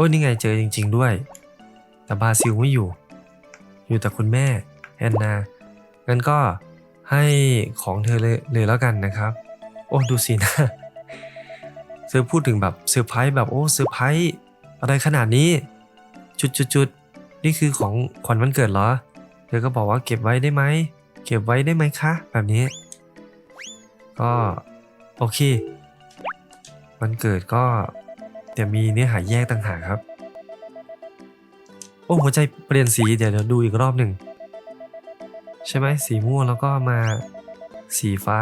อ้ยนี่ไงเจอจริง ๆ ด้วย แต่บาซิลไม่อยู่ อยู่แต่คุณแม่แอนนางั้นก็ให้ของเธอเลยเลยแล้วกันนะครับ โอ้ดูสินะเธอพูดถึงแบบเซอร์ไพรส์แบบโอ้เซอร์ไพรส์อะไรขนาดนี้ จุดจุดจุดนี่คือของขวัญวันเกิดเหรอ เธอก็บอกว่าเก็บไว้ได้ไหมเก็บไว้ได้ไหมคะ แบบนี้ ก็โอเควันเกิดก็ แต่มีเนื้อหาแยกต่างหากครับ โอ้หัวใจเปลี่ยนสีเดี๋ยวเดี๋ยวดูอีกรอบหนึ่ง ใช่ไหมสีม่วงแล้วก็มาสีฟ้า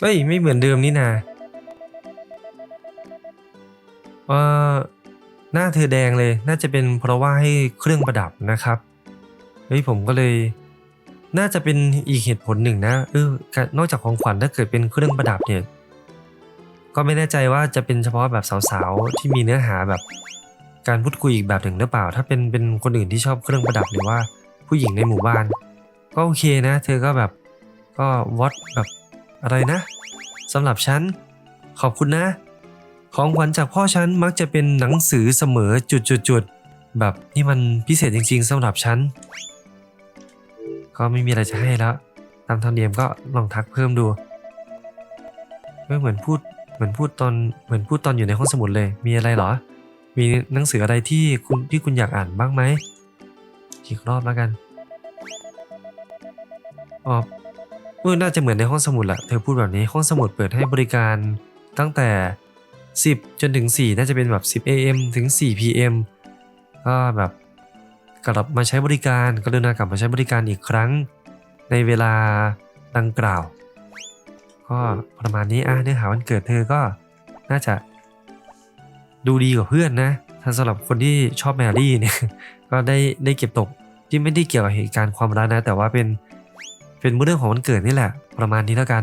เฮ้ย ไม่เหมือนเดิมนี่นาเออหน้าเธอแดงเลย น่าจะเป็นเพราะว่าให้เครื่องประดับนะครับ เฮ้ยผมก็เลย น่าจะเป็นอีกเหตุผลหนึ่งนะ เออ นอกจากของขวัญถ้าเกิดเป็นเครื่องประดับเนี่ย ก็ไม่แน่ใจว่าจะเป็นเฉพาะแบบสาวๆ ที่มีเนื้อหาแบบ การพูดคุยอีกแบบหนึ่งหรือเปล่า ถ้าเป็นเป็นคนอื่นที่ชอบเครื่องประดับหรือว่าผู้หญิงในหมู่บ้าน ก็โอเคนะ เธอก็แบบ ก็วัดแบบ อะไรนะสำหรับฉัน ขอบคุณนะ ของขวัญจากพ่อฉันมักจะเป็นหนังสือเสมอจุดๆแบบนี่มันพิเศษจริง ๆสำหรับฉัน ก็ไม่มีอะไรจะให้แล้ว ตามธรรมเนียมก็ลองทักเพิ่มดูไม่เหมือนพูดเหมือนพูดตอนเหมือนพูดตอนอยู่ในห้องสมุดเลย มีอะไรหรอ มีหนังสืออะไรที่คุณที่คุณอยากอ่านบ้างไหมอีกรอบแล้วกันอ๋อ เออน่าจะเหมือนในห้องสมุดแหละเธอพูดแบบนี้ห้องสมุดเปิดให้บริการตั้งแต่ 10 จนถึง 4 น่าจะเป็นแบบ 10 AM ถึง 4 PM ก็แบบกลับมาใช้บริการกรุณากลับมาใช้บริการอีกครั้ง ในเวลาดังกล่าว ก็ประมาณนี้อะเนื้อหาวันเกิดเธอก็น่าจะดูดีกว่าเพื่อนนะถ้าสำหรับคนที่ชอบแมรี่เนี่ยก็ได้ได้เก็บตกที่ไม่ได้เกี่ยวกับเหตุการณ์ความรักนะ แต่ว่าเป็น เป็นเรื่องของวันเกิดนี่แหละ ประมาณนี้แล้วกัน